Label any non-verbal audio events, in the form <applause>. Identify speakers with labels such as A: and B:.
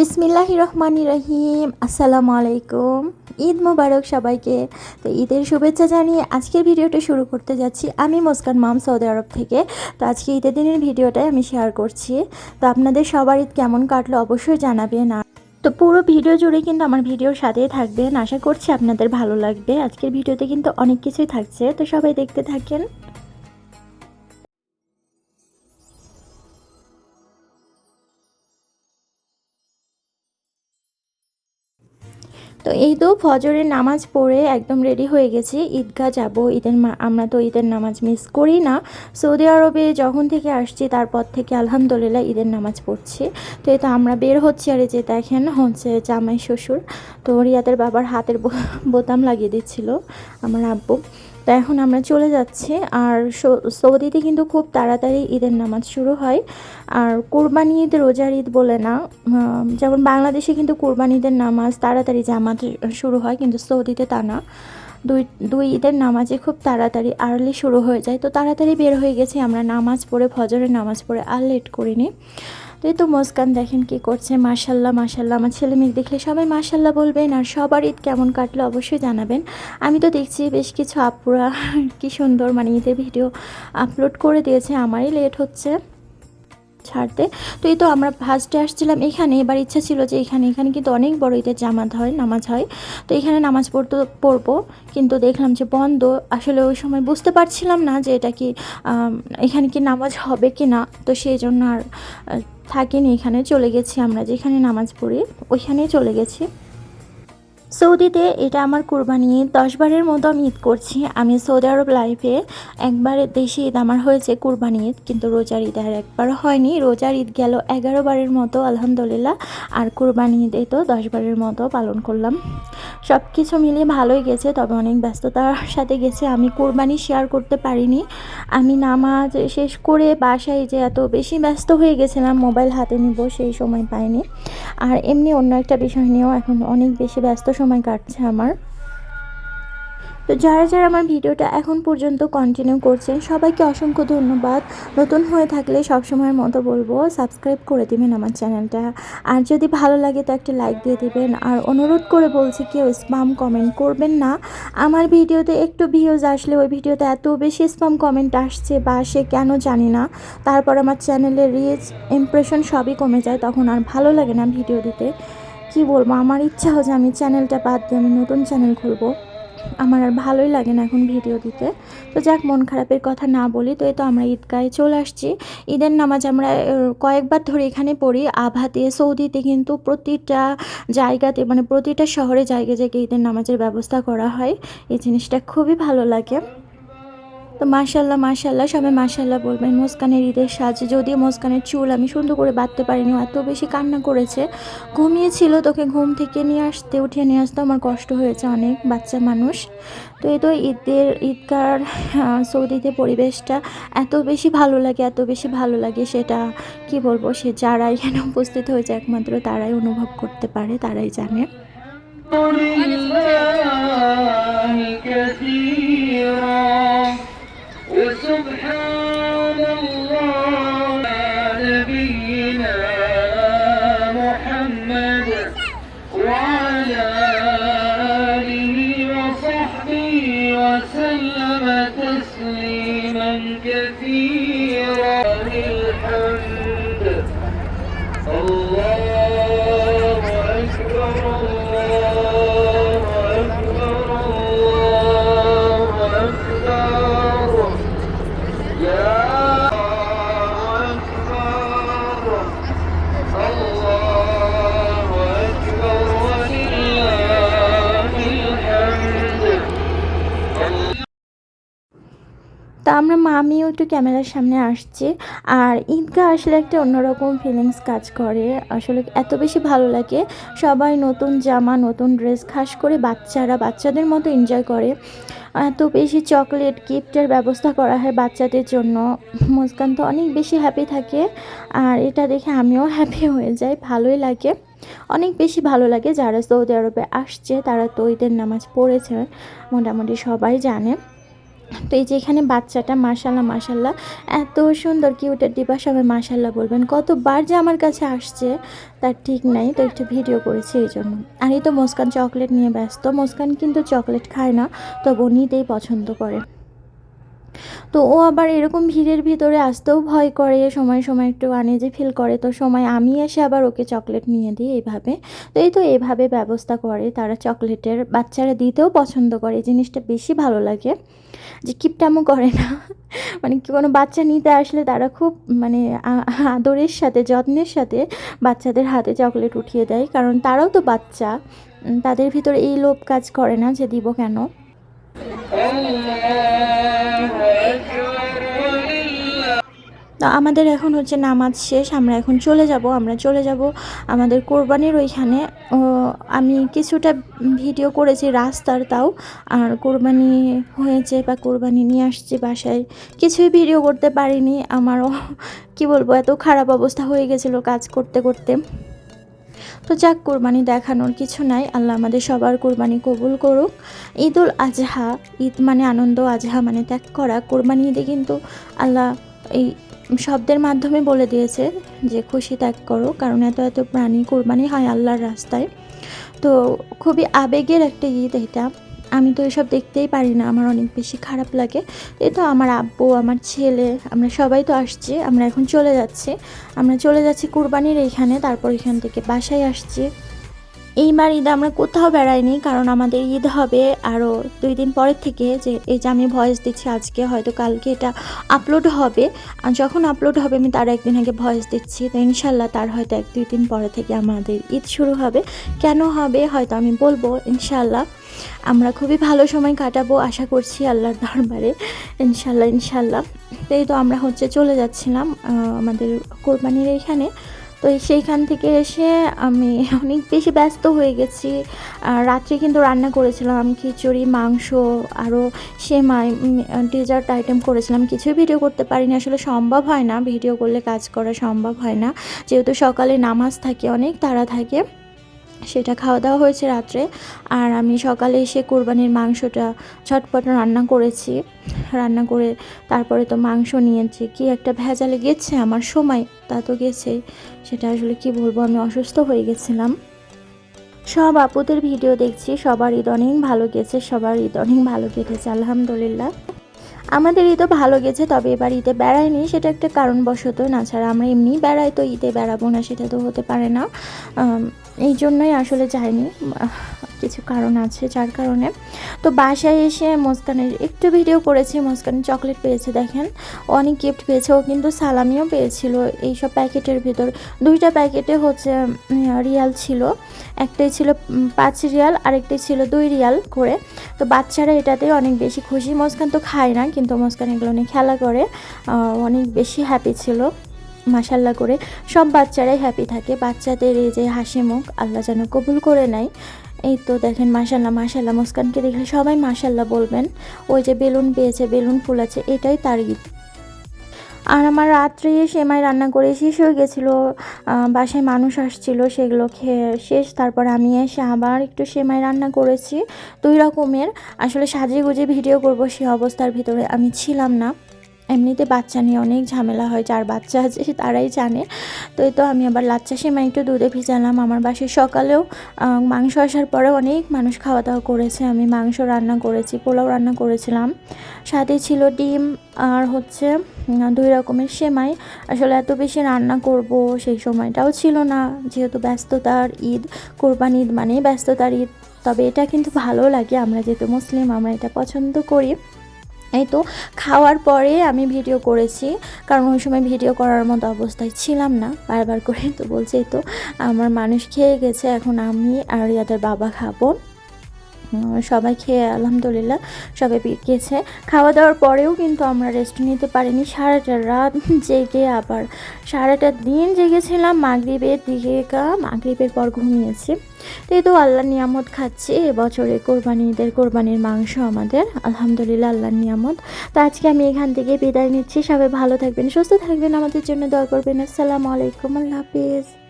A: বিসমিল্লাহ রহমান রহিম আসসালামু আলাইকুম ঈদ মোবারক সবাইকে। তো ঈদের শুভেচ্ছা জানিয়ে আজকের ভিডিওটা শুরু করতে যাচ্ছি আমি মুস্কান মাম সৌদি আরব থেকে। তো আজকে ঈদের দিনের ভিডিওটাই আমি শেয়ার করছি। তো আপনাদের সবার ঈদ কেমন কাটলো অবশ্যই জানাবেন। আর তো পুরো ভিডিও জুড়ে কিন্তু আমার ভিডিওর সাথেই থাকবেন। আশা করছি আপনাদের ভালো লাগবে। আজকের ভিডিওতে কিন্তু অনেক কিছুই থাকছে। তো সবাই দেখতে থাকেন। তো এই তো ফজরের নামাজ পড়ে একদম রেডি হয়ে গেছি। ঈদগাহ যাব, ঈদের আমরা তো ঈদের নামাজ মিস করি না। সৌদি আরবে যখন থেকে আসছি, তারপর থেকে আলহামদুলিল্লাহ ঈদের নামাজ পড়ছি। তো এই তো আমরা বের হচ্ছি আর যে দেখেন হচ্ছে জামাই শ্বশুর। তো রিয়াদের বাবার হাতের বোতাম লাগিয়ে দিচ্ছিল আমার আব্বু। তো এখন আমরা চলে যাচ্ছি। আর সৌদিতে কিন্তু খুব তাড়াতাড়ি ঈদের নামাজ শুরু হয়। আর কোরবানি ঈদ রোজার ঈদ বলে না যেমন বাংলাদেশে কিন্তু কোরবানি ঈদের নামাজ তাড়াতাড়ি জামাত শুরু হয়, কিন্তু সৌদিতে তা না। দুই দুই ঈদের নামাজে খুব তাড়াতাড়ি আর্লি শুরু হয়ে যায়। তো তাড়াতাড়ি বের হয়ে গেছি আমরা নামাজ পড়ে, ফজরের নামাজ পড়ে, আর লেট করিনি। তো এই তো মুস্কান দেখেন কি করছে। মাশাল্লাহ মাশাল্লাহ আমার ছেলে মেয়ে দেখলে সবাই মাশাল্লাহ বলবেন আর সবার ঈদ কেমন কাটলো অবশ্যই জানাবেন। আমি তো দেখছি বেশ কিছু আপুরা কি সুন্দর মানে ঈদের ভিডিও আপলোড করে দিয়েছে, আমারই লেট হচ্ছে। ছাড়তে। তো এই তো আমরা ফার্স্টে আসছিলাম এখানে। এবার ইচ্ছা ছিল যে এখানে এখানে কিন্তু অনেক বড় ঈদের জামাত হয়, নামাজ হয়। তো এখানে নামাজ পড়তে, পড়ব। কিন্তু দেখলাম যে বন্ধ। আসলে ওই সময় বুঝতে পারছিলাম না যে এটা কি এখানে কি নামাজ হবে কি না তো সেই জন্য আর থাকিনি। এখানে চলে গেছি আমরা যেখানে নামাজ পড়ি, ওইখানেই চলে গেছি। সৌদিতে এটা আমার কোরবানি দশবারের মতো আমি ঈদ করছি। আমি সৌদি আরব লাইফে একবার দেশি ঈদ আমার হয়েছে কোরবানি ঈদ, কিন্তু রোজার ঈদ আর একবার হয়নি। রোজার ঈদ গেল এগারো বারের মতো, আলহামদুলিল্লাহ। আর কোরবানি ঈদে তো দশবারের মতো পালন করলাম। সব কিছু মিলিয়ে ভালোই গেছে, তবে অনেক ব্যস্ততার সাথে গেছে। আমি কোরবানি শেয়ার করতে পারিনি। আমি নামাজ শেষ করে বাসায় যে এত বেশি ব্যস্ত হয়ে গেছিলাম, মোবাইল হাতে নিব সেই সময় পাইনি। আর এমনি অন্য একটা বিষয় নিয়েও এখন অনেক বেশি ব্যস্ত সময় কাটছে আমার। তো যারা যারা আমার ভিডিওটা এখন পর্যন্ত কন্টিনিউ করছেন, সবাইকে অসংখ্য ধন্যবাদ। নতুন হয়ে থাকলে সবসময়ের মতো বলব সাবস্ক্রাইব করে দিবেন আমার চ্যানেলটা। আর যদি ভালো লাগে তো একটা লাইক দিয়ে দিবেন। আর অনুরোধ করে বলছি, কেউ স্পাম কমেন্ট করবেন না। আমার ভিডিওতে একটু ভিউজ আসলে ওই ভিডিওতে এত বেশি স্পাম কমেন্ট আসছে বা সে কেন জানি না। তারপর আমার চ্যানেলের রিচ ইমপ্রেশন সবই কমে যায়, তখন আর ভালো লাগে না ভিডিও দিতে। কি বলব? আমার ইচ্ছা হচ্ছে আমি চ্যানেলটা বাদ দিয়ে আমি নতুন চ্যানেল খুলবো। আমার আর ভালোই লাগে না এখন ভিডিও দিতে। তো যাক, মন খারাপের কথা না বলি, তো এই তো আমরা ঈদগাহে চলে আসছি। ঈদের নামাজ আমরা কয়েকবার ধরে এখানে পড়ি। আভাতে সৌদিতে কিন্তু প্রতিটা জায়গাতে মানে প্রতিটা শহরে জায়গায় জায়গায় ঈদের নামাজের ব্যবস্থা করা হয়। এই জিনিসটা খুবই ভালো লাগে। তো মাশাল্লাহ মাশাল্লাহ সবাই মাশাল্লাহ বলবেন মুস্কানের ঈদের সাজ। যদিও মুস্কানের চুল আমি সুন্দর করে বাঁধতে পারিনি এত বেশি কান্না করেছে। ঘুমিয়েছিল তোকে ঘুম থেকে নিয়ে আসতে উঠিয়ে নিয়ে আসতে আমার কষ্ট হয়েছে অনেক বাচ্চা মানুষ। তো এই তো ঈদের ঈদগার আহ, সৌদিতে পরিবেশটা এত বেশি ভালো লাগে এত বেশি ভালো লাগে সেটা কি বলব সে যারা এখানে উপস্থিত হয়েছে একমাত্র তারাই অনুভব করতে পারে তারাই জানে।
B: الله
A: তা আমরা মা আমিও একটু ক্যামেরার সামনে আসছি। আর ঈদগাহ আসলে একটা অন্যরকম ফিলিংস কাজ করে। আসলে এত বেশি ভালো লাগে। সবাই নতুন জামা, নতুন ড্রেস খাস করে বাচ্চারা, বাচ্চাদের মতো এনজয় করে। এত বেশি চকলেট গিফটের ব্যবস্থা করা হয় বাচ্চাদের জন্য। মুস্কান তো অনেক বেশি হ্যাপি থাকে। আর এটা দেখে আমিও হ্যাপি হয়ে যাই, ভালোই লাগে। অনেক বেশি ভালো লাগে যারা সৌদি আরবে আসছে, তারা তো ঈদের নামাজ পড়েছে। মোটামুটি সবাই জানে। তো এই যে এখানে বাচ্চাটা, মাশাল্লাহ মাশাল্লাহ, এত সুন্দর কিউটের ডিবা, সবাই মাশাল্লাহ বলবেন। কতবার যে আমার কাছে আসছে, তার ঠিক নাই, তো একটু ভিডিও করেছি এই জন্য। আর এই তো মুস্কান চকলেট নিয়ে ব্যস্ত। মুস্কান কিন্তু চকলেট খায় না, তবু নিতেই পছন্দ করে। তো ও আবার এরকম ভিড়ের ভিতরে আসতেও ভয় করে, সময় সময় একটু আনেজে ফিল করে। তো সময় আমি এসে আবার ওকে চকলেট নিয়ে দিই এইভাবে। তো এই তো এভাবে ব্যবস্থা করে, তারা চকলেটের বাচ্চারা দিতেও পছন্দ করে জিনিসটা বেশি ভালো লাগে। যে কিপটামো করে না। মানে কোনো বাচ্চা নিতে আসলে তারা খুব মানে আদরের সাথে, যত্নের সাথে বাচ্চাদের হাতে চকলেট উঠিয়ে দেয়। কারণ তারাও তো বাচ্চা। তাদের ভিতরে এই লোভ কাজ করে না যে দিব কেন।
B: হ্যাঁ, হ্যাঁ, হ্যাঁ,
A: তো আমাদের এখন হচ্ছে নামাজ শেষ, আমরা এখন চলে যাব, আমরা চলে যাব আমাদের কোরবানির ওইখানে। আমি কিছুটা ভিডিও করেছি রাস্তার তাও, আর কোরবানি হয়েছে বা কোরবানি নিয়ে আসছি বাসায়। কিছুই ভিডিও করতে পারিনি, আমারও কি বলব, এত খারাপ অবস্থা হয়ে গেছিল কাজ করতে করতে। তো যাক, কোরবানি দেখানোর কিছু নাই, আল্লাহ আমাদের সবার কোরবানি কবুল করুক। ঈদ উল আজহা, ঈদ মানে আনন্দ, আজহা মানে ত্যাগ করা। কোরবানি ঈদে কিন্তু আল্লাহ এই শব্দের মাধ্যমে বলে দিয়েছে যে খুশি ত্যাগ করো, কারণ এত এত প্রাণী কোরবানি হয় আল্লাহর রাস্তায়। তো খুবই আবেগের একটা ঈদ এটা। আমি তো এসব দেখতেই পারি না, আমার অনেক বেশি খারাপ লাগে। এই তো আমার আব্বু, আমার ছেলে, আমরা সবাই তো আসছি, আমরা এখন চলে যাচ্ছি। আমরা চলে যাচ্ছি কুরবানির এইখানে, তারপর এখান থেকে বাসায় আসছি। এইবার ঈদে আমরা কোথাও বেড়াইনি, কারণ আমাদের ঈদ হবে আরও দুই দিন পরের থেকে যে এই যে আমি ভয়েস দিচ্ছি আজকে, হয়তো কালকে এটা আপলোড হবে। আর যখন আপলোড হবে, আমি তার একদিন আগে ভয়েস দিচ্ছি। তো ইনশাল্লাহ তার হয়তো এক দুই দিন পরে থেকে আমাদের ঈদ শুরু হবে। কেন হবে, হয়তো আমি বলব, ইনশাল্লাহ। আমরা খুবই ভালো সময় কাটাবো, আশা করছি আল্লাহর দরবারে। ইনশাল্লাহ ইনশাল্লাহ। এই তো আমরা হচ্ছে চলে যাচ্ছিলাম আমাদের কোরবানির এইখানে তো সেইখান থেকে এসে আমি <laughs> অনেক বেশি ব্যস্ত হয়ে গেছি। রাত্রে কিন্তু রান্না করেছিলাম, খিচুড়ি, মাংস আরও সেমাই ডেজার্ট আইটেম করেছিলাম। কিছুই ভিডিও করতে পারিনি। আসলে সম্ভব হয় না ভিডিও করলে কাজ করা সম্ভব হয় না। যেহেতু সকালে নামাজ থাকে, অনেক তারা থাকে। সেটা খাওয়া দাওয়া হয়েছে রাত্রে। আর আমি সকালে এসে কোরবানির মাংসটা ছটপট রান্না করেছি। রান্না করে তারপরে তো মাংস নিয়েছি। কি একটা ভেজালে গেছে, আমার সময় তা তো গেছেই সেটা আসলে কি বলব, আমি অসুস্থ হয়ে গেছিলাম। সব আপুদের ভিডিও দেখছি, সবার ঈদ অনেক ভালো গেছে, সবার ঈদ অনেক ভালো কেটেছে, আলহামদুলিল্লাহ। আমাদের ঈদও ভালো গেছে, তবে এবার ঈদে বেড়াইনি সেটা একটা কারণবশত। না ছাড়া আমরা এমনি বেড়াই, তো ঈদে বেড়াবো না, সেটা তো হতে পারে না। এই জন্যই আসলে আহ, কিছু কারণ আছে যার কারণে। তো বাসায় এসে মুস্কানের একটু ভিডিও করেছি মুস্কান চকলেট পেয়েছে দেখেন। অনেক গিফট পেয়েছে ও কিন্তু সালামিও পেয়েছিল। এইসব প্যাকেটের ভিতর দুইটা প্যাকেটে হচ্ছে রিয়াল ছিল। একটাই ছিল পাঁচ রিয়াল আরেকটাই ছিল দুই রিয়াল করে। তো বাচ্চারা এটাতে অনেক বেশি খুশি। মুস্কান তো খায় না কিন্তু মুস্কান এগুলো নিয়ে খেলা করে। অনেক বেশি হ্যাপি ছিল। মাসাল্লাহ করে সব বাচ্চারাই হ্যাপি থাকে। বাচ্চাদের এই যে হাসি মুখ, আল্লাহ যেন কবুল করে নেয়। এই তো দেখেন মাসাল্লাহ মাসাল্লাহ মুস্কানকে দেখলে সবাই মাসাল্লাহ বলবেন। ওই যে বেলুন পেয়েছে, বেলুন ফুল আছে, এটাই তার ঈদ। আর আমার রাত্রে সেমাই রান্না করে শেষ হয়ে গেছিল বাসায় মানুষ আসছিল, সেগুলো খেয়ে শেষ। তারপর আমি এসে আবার একটু সেমাই রান্না করেছি, দুই রকমের। আসলে সাজিয়ে গুজিয়ে ভিডিও করব সে অবস্থার ভিতরে আমি ছিলাম না। এমনিতে বাচ্চা নিয়ে অনেক ঝামেলা হয়, যার বাচ্চা আছে <laughs> তারাই জানে। তো এই তো আমি আবার লাচ্চা সেমাই একটু দুধে ভিজালাম। আমার বাসায় সকালেও মাংস আসার পরে অনেক মানুষ খাওয়া দাওয়া করেছে। আমি মাংস রান্না করেছি, পোলাও রান্না করেছিলাম। সাথে ছিল ডিম আর হচ্ছে দুই রকমের সেমাই। আসলে এত বেশি রান্না করব সেই সময়টাও ছিল না। যেহেতু ব্যস্ততার ঈদ, কোরবান ঈদ মানেই ব্যস্ততার ঈদ। তবে এটা কিন্তু ভালো লাগে, আমরা যেহেতু মুসলিম, আমরা এটা পছন্দ করি। এই তো, খাওয়ার পরে আমি ভিডিও করেছি, কারণ ওই সময় ভিডিও করার মতো অবস্থায় ছিলাম না, বারবার করে তো বলছি তো, আমার মানুষ খেয়ে গেছে, এখন আমি আর ইয়াদের বাবা খাব। সবাই খেয়ে আলহামদুলিল্লাহ সবাই গেছে খাওয়া দাওয়ার পরেও কিন্তু আমরা রেস্ট নিতে পারিনি। সারাটা রাত জেগে আবার সারাটা দিন জেগেছিলাম। মাগরীবের দিকে কা মাগরীবের পর ঘুমিয়েছি। তো এই তো আল্লাহ নিয়ামত খাচ্ছি। এবছরে কোরবানি, ঈদের কোরবানির মাংস আমাদের। আলহামদুলিল্লাহ আল্লাহর নিয়ামত। তো আজকে আমি এখান থেকে বিদায় নিচ্ছি। সবাই ভালো থাকবেন, সুস্থ থাকবেন। আমাদের জন্য দোয়া করবেন। আসসালামু আলাইকুম। আল্লাহ হাফিজ।